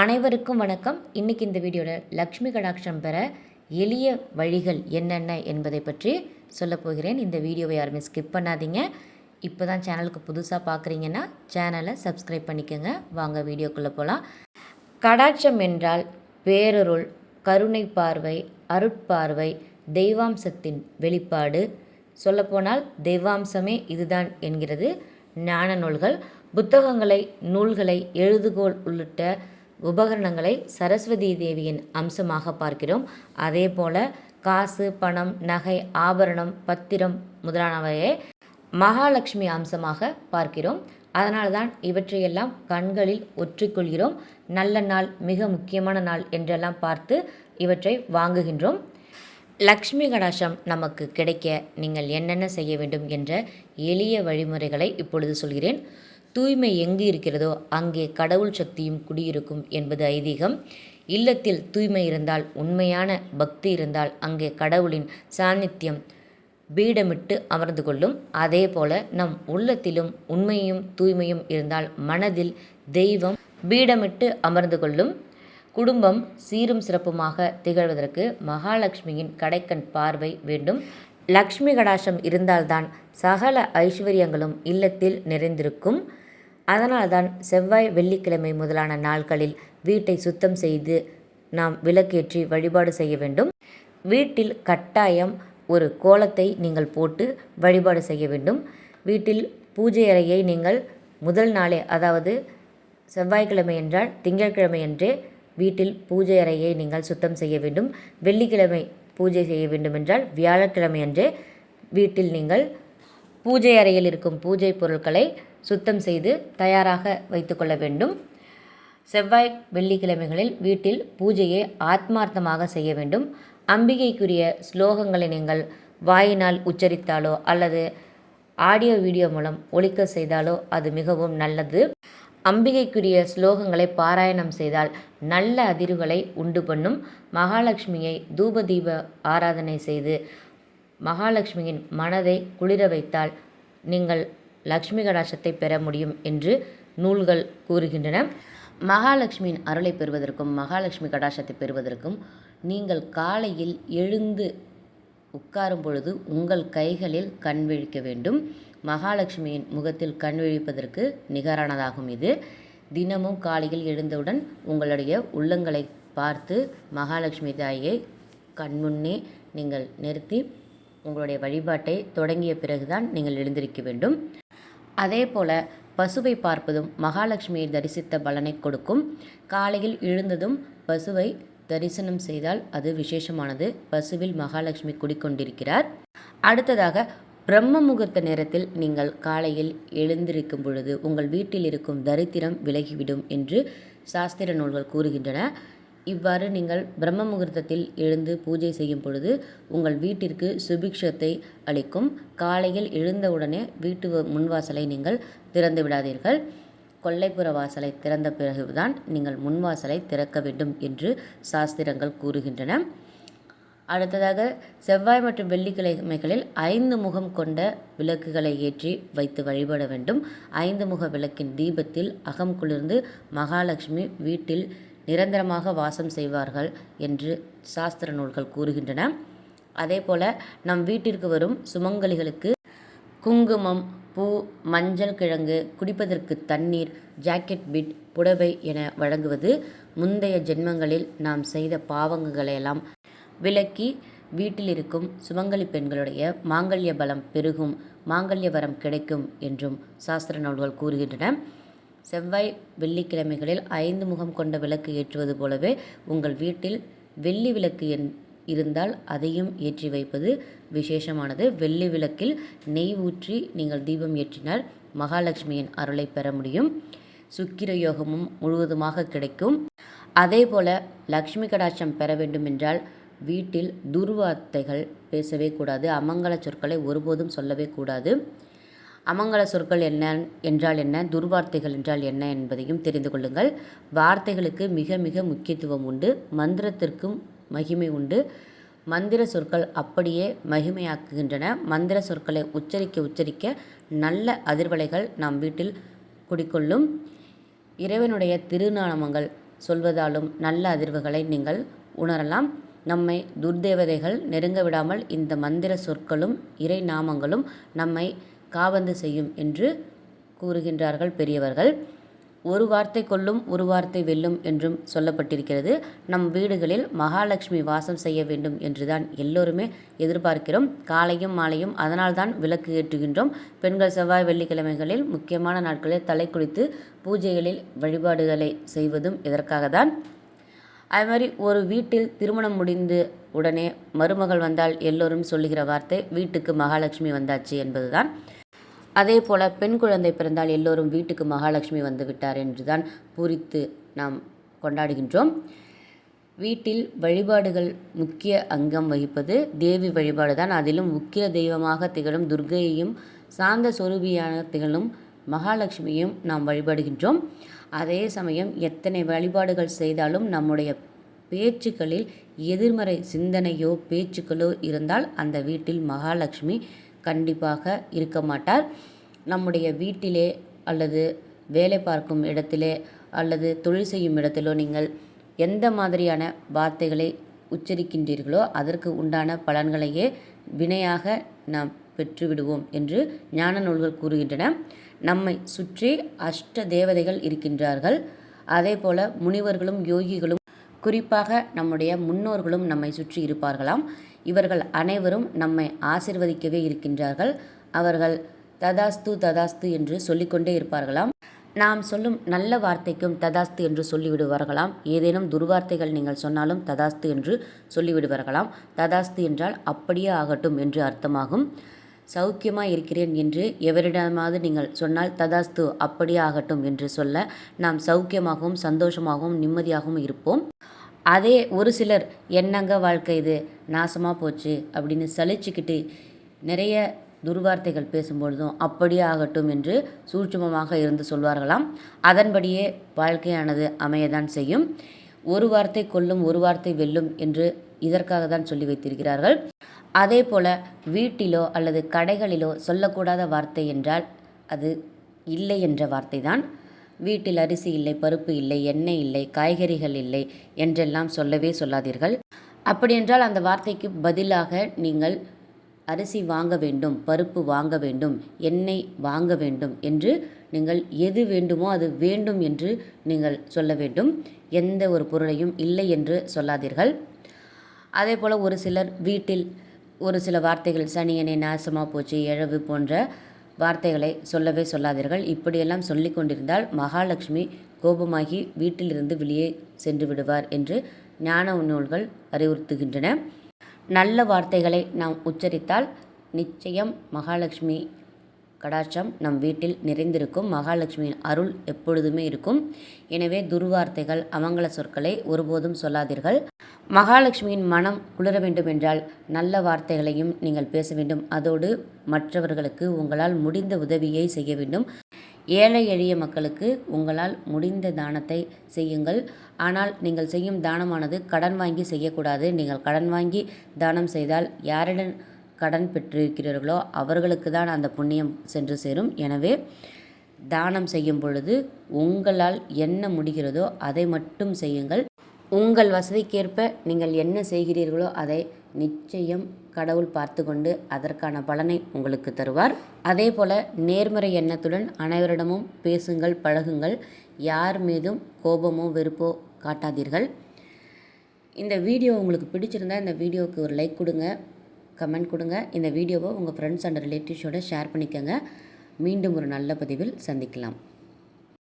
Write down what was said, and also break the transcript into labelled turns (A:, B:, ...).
A: அனைவருக்கும் வணக்கம். இன்றைக்கி இந்த வீடியோவில் லக்ஷ்மி கடாட்சம் பெற எளிய வழிகள் என்னென்ன என்பதை பற்றி சொல்ல போகிறேன். இந்த வீடியோவை யாருமே ஸ்கிப் பண்ணாதீங்க. இப்போ தான் சேனலுக்கு புதுசாக பார்க்குறீங்கன்னா சேனலை சப்ஸ்கிரைப் பண்ணிக்கோங்க. வாங்க வீடியோக்குள்ளே போகலாம் கடாட்சம் என்றால் பேரருள் கருணை பார்வை அருட்பார்வை தெய்வாம்சத்தின் வெளிப்பாடு. சொல்லப்போனால் தெய்வாம்சமே இதுதான் என்கிறது. ஞான நூல்கள் புத்தகங்களை நூல்களை எழுதுகோள் உள்ளிட்ட உபகரணங்களை சரஸ்வதி தேவியின் அம்சமாக பார்க்கிறோம். அதே போல காசு பணம் நகை ஆபரணம் பத்திரம் முதலானவையே மகாலட்சுமி அம்சமாக பார்க்கிறோம். அதனால்தான் இவற்றையெல்லாம் கண்களில் ஒற்றிக்கொள்கிறோம். நல்ல நாள் மிக முக்கியமான நாள் என்றெல்லாம் பார்த்து இவற்றை வாங்குகின்றோம். லக்ஷ்மி கடாசம் நமக்கு கிடைக்க நீங்கள் என்னென்ன செய்ய வேண்டும் என்ற எளிய வழிமுறைகளை இப்பொழுது சொல்கிறேன். தூய்மை எங்கு இருக்கிறதோ அங்கே கடவுள் சக்தியும் குடியிருக்கும் என்பது ஐதீகம். இல்லத்தில் தூய்மை இருந்தால் உண்மையான பக்தி இருந்தால் அங்கே கடவுளின் சாநித்தியம் பீடமிட்டு அமர்ந்து கொள்ளும். அதே போல நம் உள்ளத்திலும் உண்மையும் தூய்மையும் இருந்தால் மனதில் தெய்வம் பீடமிட்டு அமர்ந்து கொள்ளும். குடும்பம் சீரும் சிறப்புமாக திகழ்வதற்கு மகாலட்சுமியின் கடைக்கண் பார்வை வேண்டும். லக்ஷ்மி கடாசம் இருந்தால்தான் சகல ஐஸ்வர்யங்களும் இல்லத்தில் நிறைந்திருக்கும். அதனால்தான் செவ்வாய் வெள்ளிக்கிழமை முதலான நாட்களில் வீட்டை சுத்தம் செய்து நாம் விளக்கேற்றி வழிபாடு செய்ய வேண்டும். வீட்டில் கட்டாயம் ஒரு கோலத்தை நீங்கள் போட்டு வழிபாடு செய்ய வேண்டும். வீட்டில் பூஜை அறையை நீங்கள் முதல் நாளே அதாவது செவ்வாய்க்கிழமை என்றால் திங்கட்கிழமை என்றே வீட்டில் பூஜை அறையை நீங்கள் சுத்தம் செய்ய வேண்டும். வெள்ளிக்கிழமை பூஜை செய்ய வேண்டுமென்றால் வியாழக்கிழமை அன்றே வீட்டில் நீங்கள் பூஜை அறையில் இருக்கும் பூஜை பொருட்களை சுத்தம் செய்து தயாராக வைத்துக்கொள்ள வேண்டும். செவ்வாய் வெள்ளிக்கிழமைகளில் வீட்டில் பூஜையை ஆத்மார்த்தமாக செய்ய வேண்டும். அம்பிகைக்குரிய ஸ்லோகங்களை நீங்கள் வாயினால் உச்சரித்தாலோ அல்லது ஆடியோ வீடியோ மூலம் ஒழிக்க செய்தாலோ அது மிகவும் நல்லது. அம்பிகைக்குரிய ஸ்லோகங்களை பாராயணம் செய்தால் நல்ல அதிர்வுகளை உண்டு பண்ணும். மகாலட்சுமியை தூபதீப ஆராதனை செய்து மகாலட்சுமியின் மனதை குளிர வைத்தால் நீங்கள் லக்ஷ்மி கடாட்சத்தை பெற முடியும் என்று நூல்கள் கூறுகின்றன. மகாலட்சுமியின் அருளை பெறுவதற்கும் மகாலட்சுமி கடாட்சத்தை பெறுவதற்கும் நீங்கள் காலையில் எழுந்து உட்காரும் பொழுது உங்கள் கைகளில் கண் விழிக்க வேண்டும். மகாலட்சுமியின் முகத்தில் கண் விழிப்பதற்கு நிகரானதாகும் இது. தினமும் காலையில் எழுந்தவுடன் உங்களுடைய உள்ளங்களை பார்த்து மகாலட்சுமி தாயை கண்முன்னே நீங்கள் நிறுத்தி உங்களுடைய வழிபாட்டை தொடங்கிய பிறகுதான் நீங்கள் எழுந்திருக்க வேண்டும். அதே போல பசுவை பார்ப்பதும் மகாலட்சுமியை தரிசித்த பலனை கொடுக்கும். காலையில் எழுந்ததும் பசுவை தரிசனம் செய்தால் அது விசேஷமானது. பசுவில் மகாலட்சுமி குடிக்கொண்டிருக்கிறார். அடுத்ததாக பிரம்ம முகூர்த்த நேரத்தில் நீங்கள் காலையில் எழுந்திருக்கும் பொழுது உங்கள் வீட்டில் இருக்கும் தரித்திரம் விலகிவிடும் என்று சாஸ்திர நூல்கள் கூறுகின்றன. இவ்வாறு நீங்கள் பிரம்ம முகூர்த்தத்தில் எழுந்து பூஜை செய்யும் பொழுது உங்கள் வீட்டிற்கு சுபிக்ஷத்தை அளிக்கும். காலையில் எழுந்தவுடனே வீட்டு முன்வாசலை நீங்கள் திறந்து விடாதீர்கள் கொல்லைப்புற வாசலை திறந்த பிறகுதான் நீங்கள் முன்வாசலை திறக்க வேண்டும் என்று சாஸ்திரங்கள் கூறுகின்றன. அடுத்ததாக செவ்வாய் மற்றும் வெள்ளிக்கிழமைகளில் ஐந்து முகம் கொண்ட விளக்குகளை ஏற்றி வைத்து வழிபட வேண்டும். ஐந்து முக விளக்கின் தீபத்தில் அகம் குளிர்ந்து மகாலட்சுமி வீட்டில் நிரந்தரமாக வாசம் செய்வார்கள் என்று சாஸ்திர நூல்கள் கூறுகின்றன. அதே போல் நம் வீட்டிற்கு வரும் சுமங்கலிகளுக்கு குங்குமம் பூ மஞ்சள் கிழங்கு குடிப்பதற்கு தண்ணீர் ஜாக்கெட் பிட் புடவை என வழங்குவது முந்தைய ஜென்மங்களில் நாம் செய்த பாவங்களையெல்லாம் விலக்கி வீட்டில் இருக்கும் சுமங்கலி பெண்களுடைய மாங்கல்ய பலம் பெருகும் மாங்கல்ய வரம் கிடைக்கும் என்றும் சாஸ்திர நூல்கள் கூறுகின்றன. செவ்வாய் வெள்ளிக்கிழமைகளில் ஐந்து முகம் கொண்ட விளக்கு ஏற்றுவது போலவே உங்கள் வீட்டில் வெள்ளி விளக்கு என் இருந்தால் அதையும் ஏற்றி வைப்பது விசேஷமானது. வெள்ளி விளக்கில் நெய் ஊற்றி நீங்கள் தீபம் ஏற்றினால் மகாலட்சுமியின் அருளை பெற முடியும். சுக்கிர யோகமும் முழுவதுமாக கிடைக்கும். அதே போல் லக்ஷ்மி கடாட்சம் பெற வேண்டும் என்றால் வீட்டில் துர்வார்த்தைகள் பேசவே கூடாது அமங்கல சொற்களை ஒருபோதும் சொல்லவே கூடாது. அமங்கல சொற்கள் என்ன என்றால் என்ன துர்வார்த்தைகள் என்றால் என்ன என்பதையும் தெரிந்து கொள்ளுங்கள். வார்த்தைகளுக்கு மிக மிக முக்கியத்துவம் உண்டு. மந்திரத்திற்கும் மகிமை உண்டு. மந்திர சொற்கள் அப்படியே மகிமையாக்குகின்றன. மந்திர சொற்களை உச்சரிக்க உச்சரிக்க நல்ல அதிர்வலைகள் நாம் வீட்டில் குடிக்கொள்ளும் இறைவனுடைய திருநாமங்கள் சொல்வதாலும் நல்ல அதிர்வுகளை நீங்கள் உணரலாம். நம்மை துர்தேவதைகள் நெருங்க விடாமல் இந்த மந்திர சொற்களும் இறை நாமங்களும் நம்மை காவந்து செய்யும் என்று கூறுகின்றார்கள் பெரியவர்கள். ஒரு வார்த்தை கொள்ளும் ஒரு வார்த்தை வெல்லும் என்றும் சொல்லப்பட்டிருக்கிறது. நம் வீடுகளில் மகாலட்சுமி வாசம் செய்ய வேண்டும் என்றுதான் எல்லோருமே எதிர்பார்க்கிறோம். காலையும் மாலையும் அதனால்தான் விளக்கு ஏற்றுகின்றோம். பெண்கள் செவ்வாய் வெள்ளிக்கிழமைகளில் முக்கியமான நாட்களில் தலை குளித்து பூஜைகளில் வழிபாடுகளை செய்வதும் இதற்காக தான் அது மாதிரி ஒரு வீட்டில் திருமணம் முடிந்து உடனே மருமகள் வந்தால் எல்லோரும் சொல்லுகிற வார்த்தை வீட்டுக்கு மகாலட்சுமி வந்தாச்சு என்பதுதான். அதே போல் பெண் குழந்தை பிறந்தால் எல்லோரும் வீட்டுக்கு மகாலட்சுமி வந்து விட்டார் என்றுதான் பூரித்து நாம் கொண்டாடுகின்றோம். வீட்டில் வழிபாடுகள் முக்கிய அங்கம் வகிப்பது தேவி வழிபாடு தான். அதிலும் முக்கிய தெய்வமாக திகழும் துர்கையையும் சாந்த சொரூபியான திகழும் மகாலட்சுமியும் நாம் வழிபடுகின்றோம். அதே சமயம் எத்தனை வழிபாடுகள் செய்தாலும் நம்முடைய பேச்சுக்களில் எதிர்மறை சிந்தனையோ பேச்சுக்களோ இருந்தால் அந்த வீட்டில் மகாலட்சுமி கண்டிப்பாக இருக்க மாட்டார். நம்முடைய வீட்டிலே அல்லது வேலை பார்க்கும் இடத்திலே அல்லது தொழில் செய்யும் இடத்திலோ நீங்கள் எந்த மாதிரியான வார்த்தைகளை உச்சரிக்கின்றீர்களோ அதற்கு உண்டான பலன்களையே வினையாக நாம் பெற்றுவிடுவோம் என்று ஞான நூல்கள் கூறுகின்றன. நம்மை சுற்றி அஷ்ட தேவதைகள் இருக்கின்றார்கள். அதே போல முனிவர்களும் யோகிகளும் குறிப்பாக நம்முடைய முன்னோர்களும் நம்மை சுற்றி இருப்பார்களாம். இவர்கள் அனைவரும் நம்மை ஆசிர்வதிக்கவே இருக்கின்றார்கள். அவர்கள் ததாஸ்து ததாஸ்து என்று சொல்லிக்கொண்டே இருப்பார்களாம். நாம் சொல்லும் நல்ல வார்த்தைக்கும் ததாஸ்து என்று சொல்லிவிடுவார்களாம். ஏதேனும் துர்வார்த்தைகள் நீங்கள் சொன்னாலும் ததாஸ்து என்று சொல்லிவிடுவார்களாம். ததாஸ்து என்றால் அப்படியே ஆகட்டும் என்று அர்த்தமாகும். சௌக்கியமாக இருக்கிறேன் என்று எவரிடமாவது நீங்கள் சொன்னால் ததாஸ்து அப்படியே ஆகட்டும் என்று சொல்ல நாம் சௌக்கியமாகவும் சந்தோஷமாகவும் நிம்மதியாகவும் இருப்போம். அதே ஒரு சிலர் என்னங்க வாழ்க்கை இது? நாசமாக போச்சு அப்படின்னு சலிச்சுக்கிட்டு நிறைய துர்வார்த்தைகள் பேசும்பொழுதும் அப்படியே ஆகட்டும் என்று சூட்சுமமாக இருந்து சொல்வார்களாம். அதன்படியே வாழ்க்கையானது அமையதான் செய்யும். ஒரு வார்த்தை கொல்லும் ஒரு வார்த்தை வெல்லும் என்று இதற்காக தான் சொல்லி வைத்திருக்கிறார்கள். அதே போல் வீட்டிலோ அல்லது கடைகளிலோ சொல்லக்கூடாத வார்த்தை என்றால் அது இல்லை என்ற வார்த்தை தான் வீட்டில் அரிசி இல்லை பருப்பு இல்லை எண்ணெய் இல்லை காய்கறிகள் இல்லை என்றெல்லாம் சொல்லவே சொல்லாதீர்கள். அப்படியென்றால் அந்த வார்த்தைக்கு பதிலாக நீங்கள் அரிசி வாங்க வேண்டும் பருப்பு வாங்க வேண்டும் எண்ணெய் வாங்க வேண்டும் என்று நீங்கள் எது வேண்டுமோ அது வேண்டும் என்று நீங்கள் சொல்ல வேண்டும். எந்த ஒரு பொருளையும் இல்லை என்று சொல்லாதீர்கள். அதே போல் ஒரு சிலர் வீட்டில் ஒரு சில வார்த்தைகள் சனியனை நாசமாக போச்சு இழவு போன்ற வார்த்தைகளை சொல்லவே சொல்லாதீர்கள். இப்படியெல்லாம் சொல்லி கொண்டிருந்தால் மகாலட்சுமி கோபமாகி வீட்டிலிருந்து வெளியே சென்று விடுவார் என்று ஞான நூல்கள் அறிவுறுத்துகின்றன. நல்ல வார்த்தைகளை நாம் உச்சரித்தால் நிச்சயம் மகாலட்சுமி கடாட்சம் நம் வீட்டில் நிறைந்திருக்கும் மகாலட்சுமியின் அருள் எப்பொழுதுமே இருக்கும். எனவே துர்வார்த்தைகள் அமங்கல சொற்களை ஒருபோதும் சொல்லாதீர்கள். மகாலட்சுமியின் மனம் குளிர வேண்டும் என்றால் நல்ல வார்த்தைகளையும் நீங்கள் பேச வேண்டும். அதோடு மற்றவர்களுக்கு உங்களால் முடிந்த உதவியை செய்ய வேண்டும். ஏழை எளிய மக்களுக்கு உங்களால் முடிந்த தானத்தை செய்யுங்கள். ஆனால் நீங்கள் செய்யும் தானமானது கடன் வாங்கி செய்யக்கூடாது. நீங்கள் கடன் வாங்கி தானம் செய்தால் யாரிடம் கடன் பெற்றிருக்கிறீர்களோ அவர்களுக்கு தான் அந்த புண்ணியம் சென்று சேரும். எனவே தானம் செய்யும் பொழுது உங்களால் என்ன முடிகிறதோ அதை மட்டும் செய்யுங்கள். உங்கள் வசதிக்கேற்ப நீங்கள் என்ன செய்கிறீர்களோ அதை நிச்சயம் கடவுள் பார்த்து கொண்டு அதற்கான பலனை உங்களுக்கு தருவார். அதே போல் நேர்மறை எண்ணத்துடன் அனைவரிடமும் பேசுங்கள் பழகுங்கள். யார் மீதும் கோபமோ வெறுப்போ காட்டாதீர்கள். இந்த வீடியோ உங்களுக்கு பிடிச்சிருந்தா இந்த வீடியோவுக்கு ஒரு லைக் கொடுங்க. கமெண்ட் கொடுங்க. இந்த வீடியோவை உங்கள் ஃப்ரெண்ட்ஸ் அண்ட் ரிலேட்டிவ்ஸோட ஷேர் பண்ணிக்கோங்க. மீண்டும் ஒரு நல்ல பதிவில் சந்திக்கலாம்.